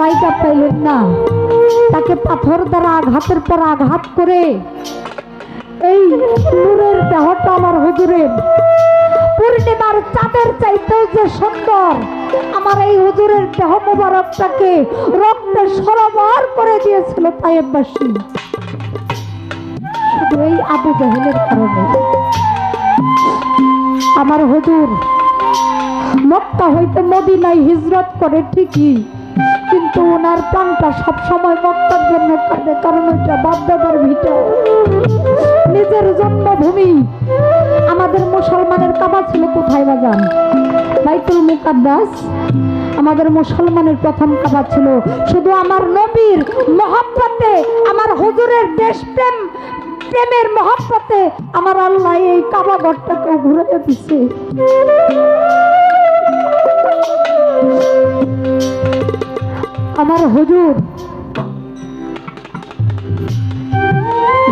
জায়গা পাইলেন না? তাকে পাথর দ্বারা আঘাতের পর আঘাত করে এই নূরের দেহটা আমার হুজুরের। পূর্ণিমার চাঁদের চাইতেও যে সুন্দর, আমার এই হুজুরের দেহ মোবারকটাকে রক্তে সরবর করে দিয়েছিল তাইবাসী শুধু এই আবু জাহেলের কারণে। আমার হুজুর মক্কা হইতে মদিনায় হিজরত করে ঠিকই কিন্তু ওনার প্রাণটা সবসময় মক্কার জন্য কাঁদে কারণ ওইটা বাপদাদার ভিটা। নিজের জন্মভূমি। আমাদের মুসলমানের কাবা ছিল কোথায় বাজান বাইতুল মুকাদ্দাস। আমাদের মুসলমানের প্রথম কাবা ছিল। শুধু আমার নবীর মহব্বতে, আমার হুজুরের দেশপ্রেম, প্রেমের মহব্বতে আমার আল্লাহ এই কাবা ঘরটাকে ঘুরে দিচ্ছে আমার হুজুর।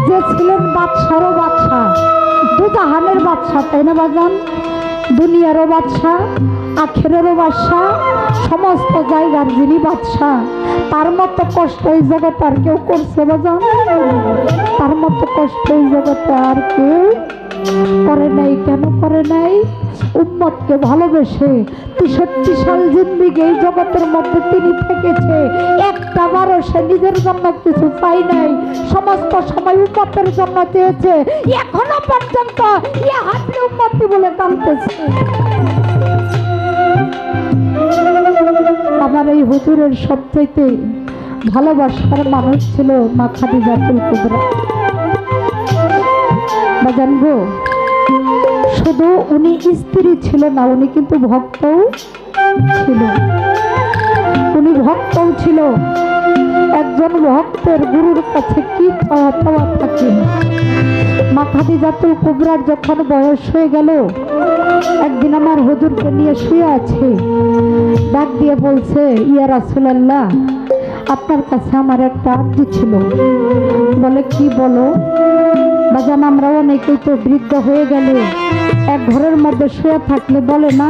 যে ছিলেন বাদশারও বাদশাহ, দুজাহানের বাদশাহ, তাই না বাজান? দুনিয়ারও বাদশাহ, আখেরেরও বাদশাহ, সমস্ত জায়গার যিনি বাদশাহ, তার মতো কষ্ট এই জগতে আর কেউ করছে বাজান? তার মতো কষ্ট এই জগতে আর কেউ করে নাই, কেন করে নাই? উম্মতকে ভালোবেসে তেষট্টি সাল জিন্দিগি এই জগতের মধ্যে তিনি থেকেছে। একটা বারও সে নিজের জন্য কিছু চাই নাই। সমস্ত সময় উম্মতের জন্য চেয়েছে। এখনও পর্যন্ত ইয়ে উম্মতি বলে কাঁদতেছে। আমার এই হুজুরের সবচাইতে ভালোবাসার মানুষ ছিল মা খাদিজাতুল কুবরা বা জানব শুধু উনি স্ত্রী ছিল না? উনি কিন্তু ভক্তও ছিল। উনি ভক্তও ছিল। একজন ভক্তের গুরুর কাছে কি চাওয়া পাওয়া থাকে? মাথাদি জাতুল কুবরার যখন বয়স হয়ে গেল, একদিন আমার হুজুরকে নিয়ে শুয়ে আছে। ডাক দিয়ে বলছে, ইয়া রাসুলাল্লাহ, আপনার কাছে আমার একটা আর্জি ছিল। বলে, কি বলো? বাজান আমরা অনেকেই তো বৃদ্ধ হয়ে গেলে, এক ঘরের মধ্যে শুয়ে থাকলে বলে না?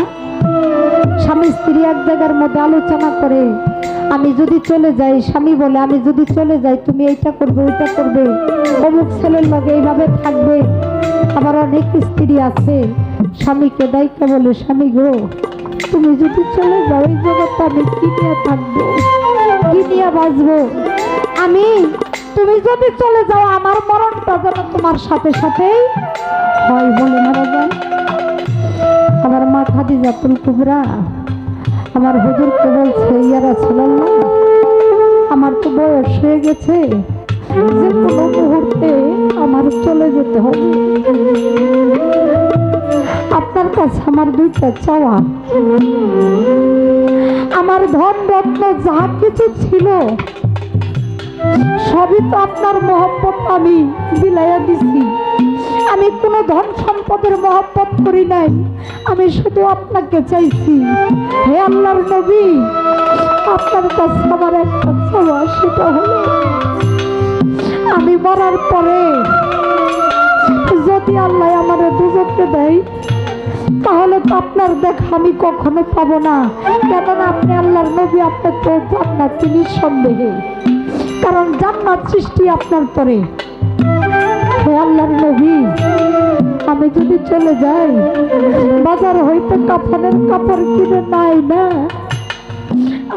স্বামী স্ত্রী এক জায়গার মধ্যে আলোচনা করে, আমি যদি চলে যাই, স্বামী বলে, আমি যদি চলে যাই, তুমি এইটা করবে, ওইটা করবে। অমুক ছেলের লগে এইভাবে থাকবে। আমার অনেক স্ত্রী আছে, স্বামীকে দায়িত্ব বলে, স্বামী গো, তুমি যদি চলে যাও, এই জগৎটা আমি কি নিয়ে থাকব? কি নিয়ে বাঁচবো? আমি তুমি যদি চলে যাও, আমার মরণটা যেন তোমার সাথে সাথেই হয় বলে মারা যায়। আমার মা খাদিজাতুল কুবরা, আমার হুজুরকে বলছে ইয়ারা ছিলাল্লাহ আমার তো বয়স হয়ে গেছে। যে কোনো মুহূর্তে আমার চলে যেতে হবে। আপনার কাছে আমার দুইটা চাওয়া। আমার ধন রত্ন যা কিছু ছিল সবই তো আপনার মহব্বত, আমি বিলাইয়া দিছি। আমি কোনো ধন সম্পদের মহব্বত করি নাই। আমি শুধু আপনাকে চাইছি। হে আল্লাহর নবী, আপনার কাছে আমার একটা চাওয়া, সেটা হলো আমি মরার পরে যদি আল্লাহ আমার দুজনকে দেয়, তাহলে তো আপনার দেখা আমি কখনো পাবো না। কেননা আপনি আল্লাহর নবী, আপনার তো জান্নাত তিনি সন্দেহে। কারণ জান্নাত সৃষ্টি আপনার পরে। আমি যদি চলে যাই, বাজার হইতে কাপড়ের কাপড় কিনে নাই না,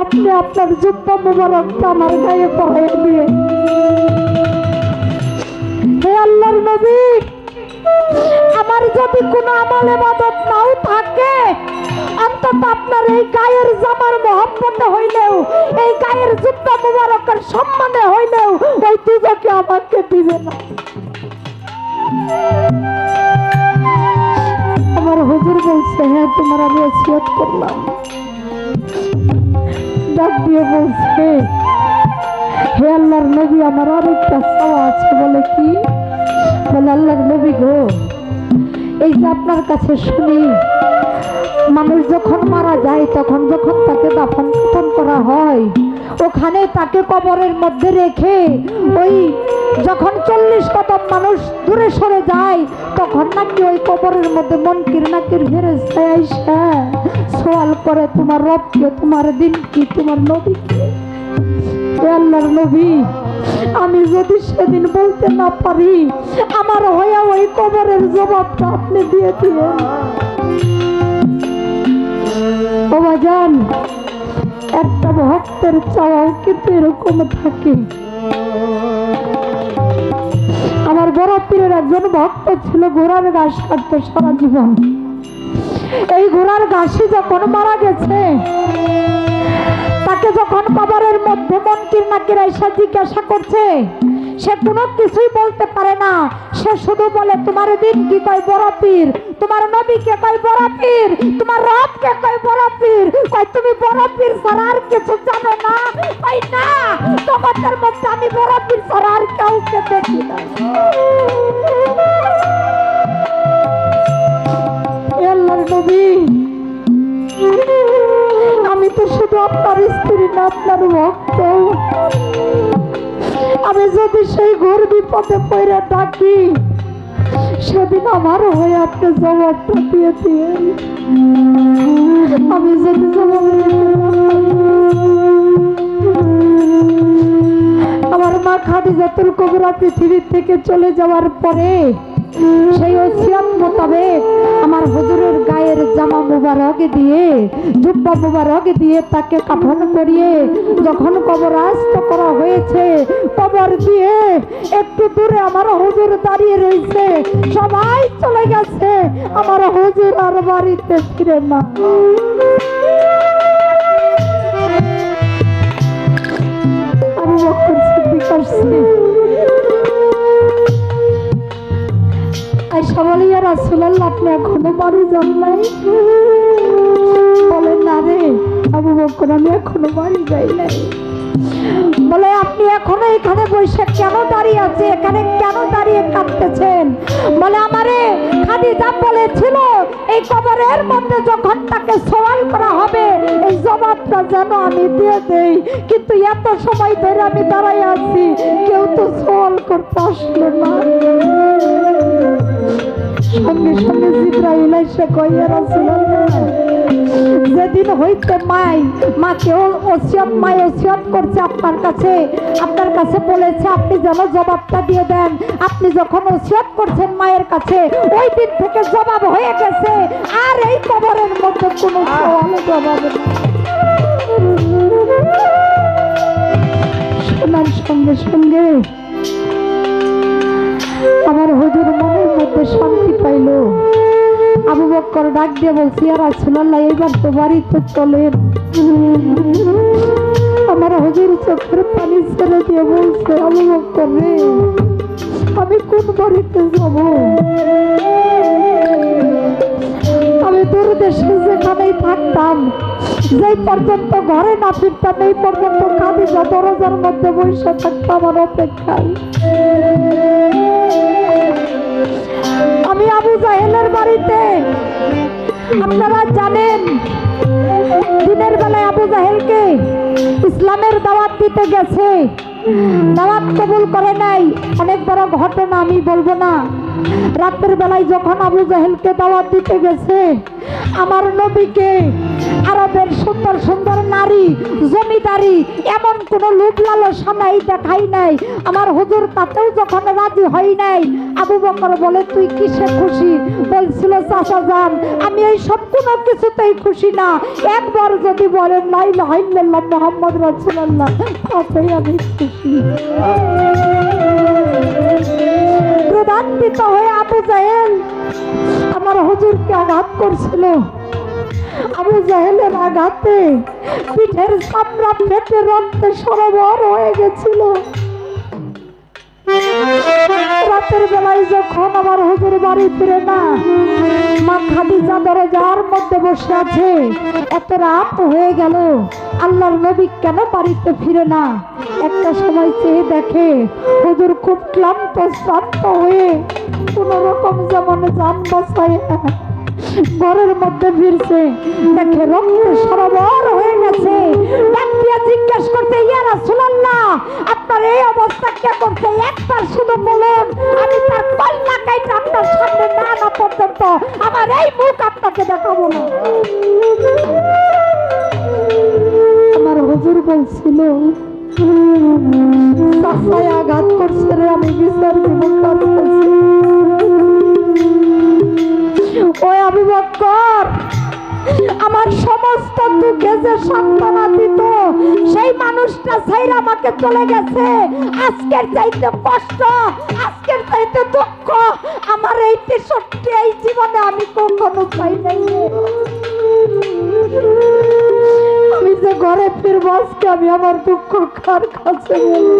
আপনি আপনার জুব্বা মুবারকটা আমার গায়ে পড়াইয়া দিয়ে। হে আল্লাহর নবী, আমার যদি কোনো আমল এবাদত নাও থাকে অন্তত আপনার এই গায়ের জামার মহব্বতে হইলেও, এই গায়ের জুব্বা মুবারকের সম্মানে হইলেও, ওই দুজকে আমাকে দিবে না। আমার হুজুর বলছে হ্যাঁ তোমার আমি ওসিয়ত করলাম। ডাক দিয়ে বলছে, হে আল্লাহর নবী, আমার আরেকটা চাওয়া আছে। বলে কি? বলে, আল্লাহর নবী গো, এই যে আপনার কাছে শুনি মানুষ যখন মারা যায়, তখন যখন তাকে দাফন করা হয়, ওখানে তাকে কবরের মধ্যে রেখে ওই যখন চল্লিশ কদম মানুষ দূরে সরে যায়, তখন নাকি ওই কবরের মধ্যে মনকির নাকির ফেরে সোয়াল করে, তোমার রবকে তোমার দিন কি? তোমার নবীকে হে আল্লাহর নবী, আমি যদি সেদিন বলতে না পারি, আমার হয়ে ওই কবরের জবাবটা আপনি দিয়ে দিলেন। ভক্তের চাওয়াও কিন্তু এরকম থাকে। আমার বড় পীরের একজন ভক্ত ছিল ঘোড়ার ঘাস কাটতো সারা জীবন। এই ঘোড়ার ঘাসই যখন মারা গেছে, তাকে যখন কবরের মধ্যে মনকির নাকির এসে জিজ্ঞাসা করছে, সে কোনো কিছুই বলতে পারে না। সে শুধু বলে, তোমার দিন কি কয় বড় পীর? তোমার নবীকে কয় বড় পীর? তোমার রবকে কয় বড় পীর? কয়, তুমি বড় পীর ছাড়া আর কিছু জানো না? কয়, না, তোমাদের মধ্যে আমি বড় পীর ছাড়া আর কাউকে দেখি না। আল্লাহর নবী, আমি তো শুধু আপনার স্ত্রী না, আপনার ভক্ত। আমি যদি সেই ঘোর বিপদে পড়ে ডাকি সেদিন আমার হয়ে আপনি জবাবটা দিয়ে আমি যদি জবাব আমার মা খাদিজাতুল কবরা পৃথিবীর থেকে চলে যাওয়ার পরে সেই মোতাবেক আমার হুজুরের গায়ের জামা মুবারক দিয়ে, জুব্বা মুবারক দিয়ে তাকে কাফন করিয়ে যখন কবরাস্ত করা হয়েছে, কবর দিয়ে একটু দূরে আমার হুজুর দাঁড়িয়ে রয়েছে। সবাই চলে গেছে। আমার হুজুর আর বাড়িতে ফিরে না। আবু বকর সিদ্দিক আসছে। বলে ইয়া রাসূলুল্লাহ, আপনি বলে না রে, আবু বকর, আমি বলে, আপনি এখনও এখানে বসে কেন দাঁড়িয়ে আছে? এখানে কেন দাঁড়িয়ে কাঁদতেছেন? বলে, আমারে খাদিজা বলেছিল, এই কবরের মধ্যে যখন তাকে সওয়াল করা হবে, এই জবাবটা যেন আমি দিয়ে দেই। কিন্তু এত সময় ধরে আমি দাঁড়াই আছি, কেউ তো সওয়াল করতে আসলো না। সঙ্গে সঙ্গে জিব্রাইল কইয়া রাসূলুল্লাহ যেদিন হইতে মাই, মাকে ওসিয়ত মাই ওসিয়ত করছে আপনার কাছে আপনার কাছে বলেছে, আপনি যেন জবাবটা দিয়ে দেন। আপনি যখন ওসিয়ত করছেন মায়ের কাছে, ওই দিন থেকে জবাব হয়ে গেছে। আর এই কবরের মধ্যে কোনো জবাব সঙ্গে সঙ্গে। আমার হুজুর পাইল। আবু বক্কর ডাক দিয়ে বলছি আর রাসূলুল্লাহ এবার তো বাড়িতে চলেন আমার হুজুর চোখের পানি ছেড়ে দিয়ে বলছে, আবু বক্কর রে, আমি কোন বাড়িতে যাব? আমি দূর দেশে যেখানেই থাকতাম, যেই পর্যন্ত ঘরে না ফিরতাম, এই পর্যন্ত কাঁদিজা দরজার মধ্যে বসে থাকতাম আমার অপেক্ষায়। আবু বাড়িতে। আপনারা জানেন, দিনের বেলায় আবু জাহেলকে ইসলামের দাওয়াত দিতে গেছে। দাওয়াত কবুল করে নাই। অনেক বড় ঘটনা আমি বলব না। রাতের বেলায় যখন আবু জাহেলকে দাওয়াত দিতে গেছে, আমার নবীকে আরবের সুন্দর সুন্দর নারী, জমিদারি, এমন কোন লোভ লালসা নাই, দেখাই নাই। আমার হুজুর তাতেও যখন রাজি হয় নাই, আবু বকর বলে, তুই কিসে খুশি? বলছিল চাষা যান আমি এই সব কোনো কিছুতেই খুশি না। একবার যদি বলেন লাই লাইল্লাহ মোহাম্মদ রাসূলুল্লাহ, তাতেই আমি খুশি। হয়ে আবু জাহেল আমার হুজুরকে আঘাত করছিল। আবু জাহেলের আঘাতে পিঠের চামড়া ফেটে রক্তে সরবর হয়ে গেছিল। রাতের বেলায় যখন আমার হুজুর বাড়ি ফিরে না, মা খাদিজা দরজার মধ্যে বসে আছে। এত রাত হয়ে গেল, আল্লাহর নবী কেন বাড়িতে ফিরে না? একটা সময় চেয়ে দেখে হুজুর খুব ক্লান্ত, শ্রান্ত হয়ে কোনো রকম যেমন যান বাসায় ঘরের মধ্যে ফিরছে। দেখে রক্ত সরবর হয়ে গেছে। করতে আপনার এই অবস্থা কে একবার শুধু আমি তার আপনার সামনে না না আমার এই না। আমার হুজুর বলছিল আঘাত করছে রে, আমি বিচার দিব ওই আবু বক্কর আমার সমস্ত দুঃখে যে সান্ত্বনা দিত, সেই মানুষটা ছাইরা আমাকে চলে গেছে। আজকের চাইতে কষ্ট, আজকের চাইতে দুঃখ, আমার এই তেষট্টি এই জীবনে আমি কখনো পাই নাই। আমি যে ঘরে ফিরবো আজকে আমি আমার দুঃখ কার কাছে বলব?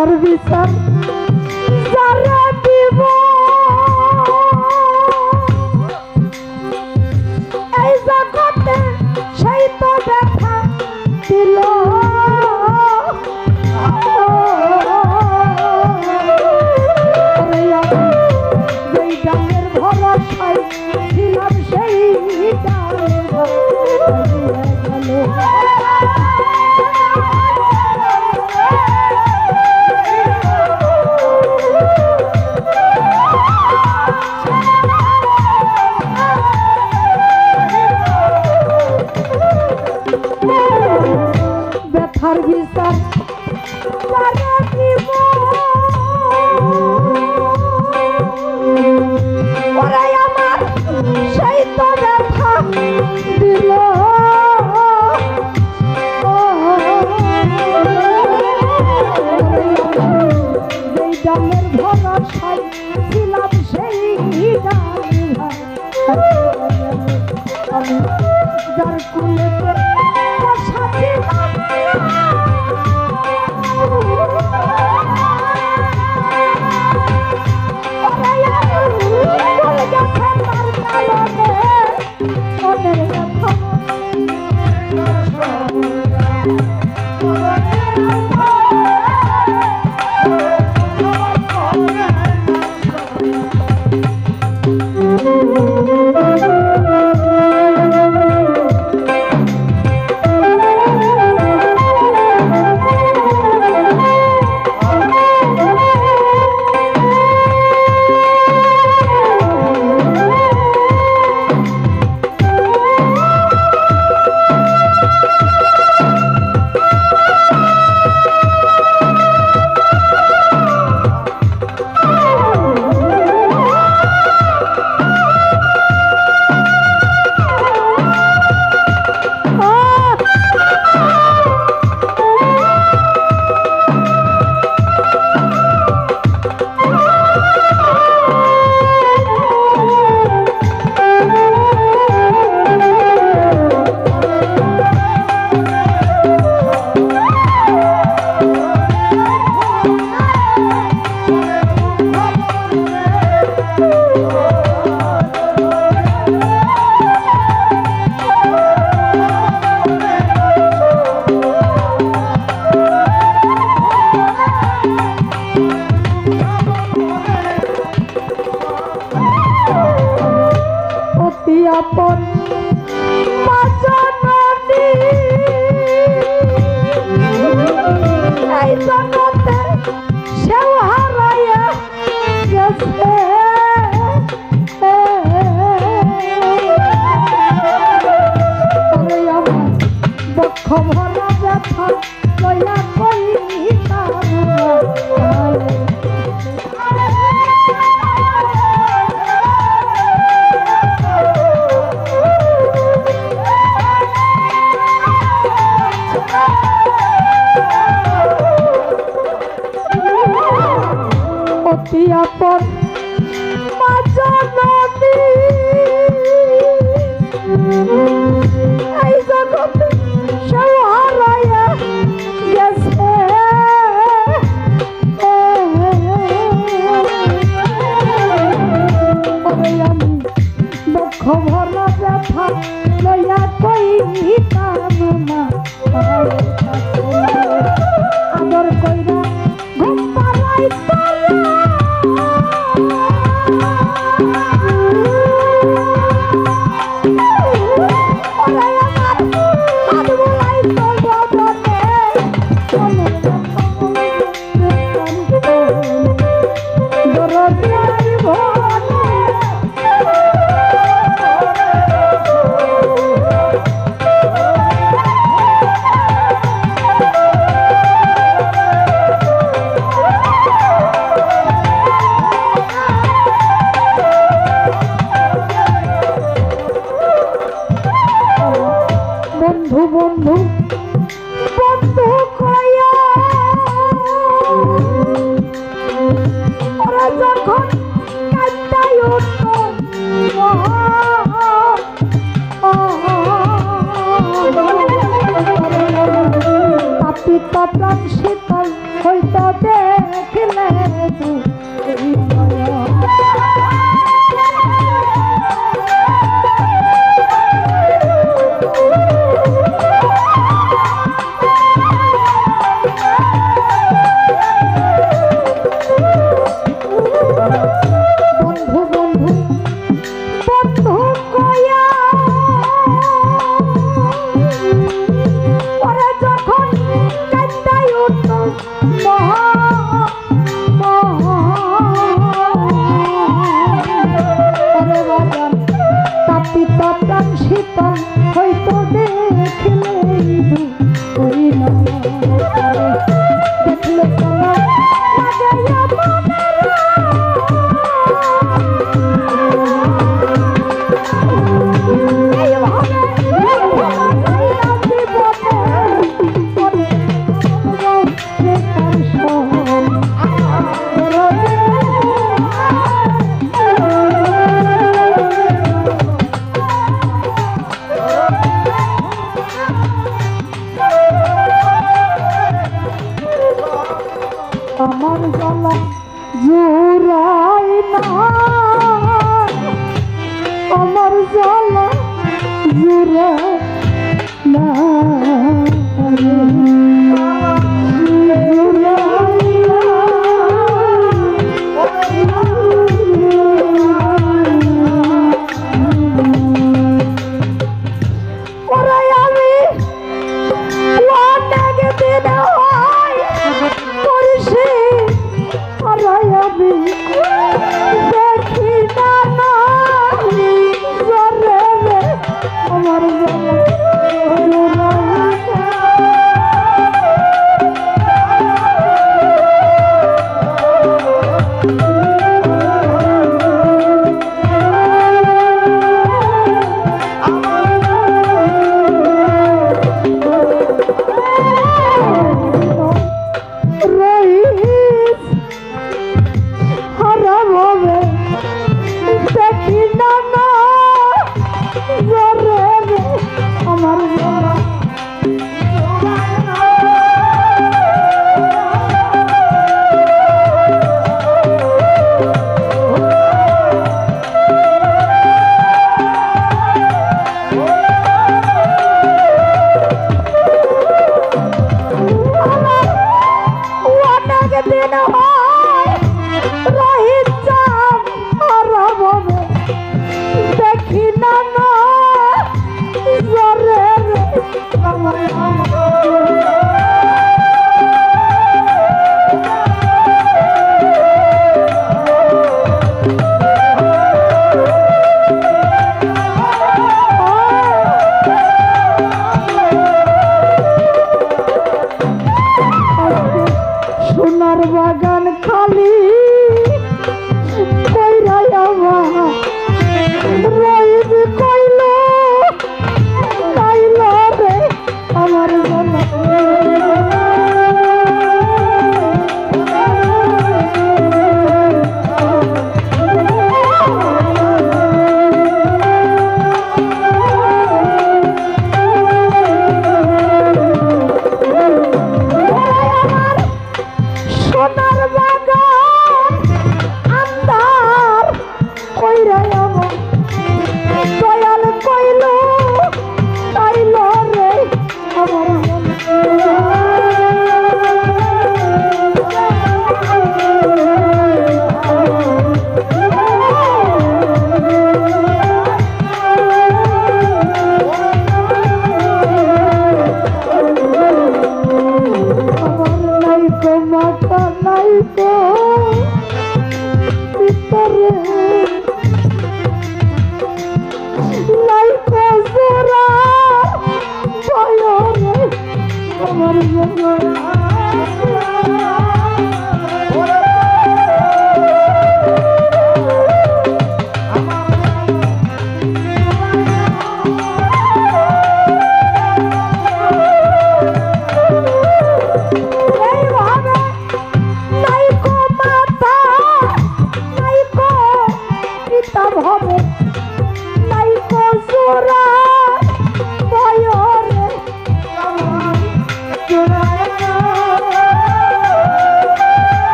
ওরে ব্যথার বিচার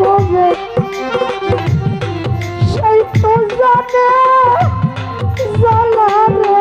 বলে সেই তো জানে জ্বালারে।